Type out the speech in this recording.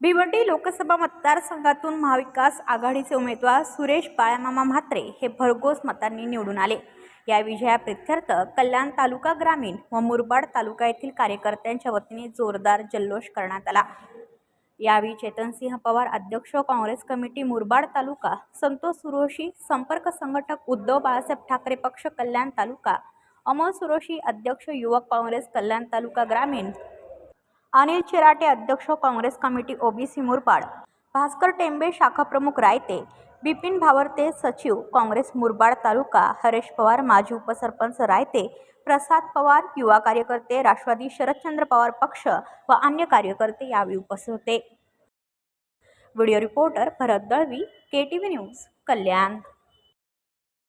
भिवंडी लोकसभा मतदारसंघातून महाविकास आघाडीचे उमेदवार सुरेश बाळामामा म्हात्रे हे भरघोस मतांनी निवडून आले. या विजयाप्रित्यर्थ कल्याण तालुका ग्रामीण व मुरबाड तालुका येथील कार्यकर्त्यांच्या वतीने जोरदार जल्लोष करण्यात आला. यावेळी चेतनसिंह पवार अध्यक्ष काँग्रेस कमिटी मुरबाड तालुका संतोष सुरोशी संपर्क संघटक उद्धव बाळासाहेब ठाकरे पक्ष कल्याण तालुका अमोल सुरोशी अध्यक्ष युवक काँग्रेस कल्याण तालुका ग्रामीण अनिल चिराटे अध्यक्ष काँग्रेस कमिटी ओबीसी मुरबाड. भास्कर टेंबे शाखा प्रमुख रायते. बिपिन भावरते सचिव काँग्रेस मुरबाड तालुका. हरेश पवार माजी उपसरपंच रायते. प्रसाद पवार युवा कार्यकर्ते राष्ट्रवादी शरदचंद्र पवार पक्ष व अन्य कार्यकर्ते यावेळी उपस्थित होते. Video reporter Bharat Dalvi K T V news Kalyan.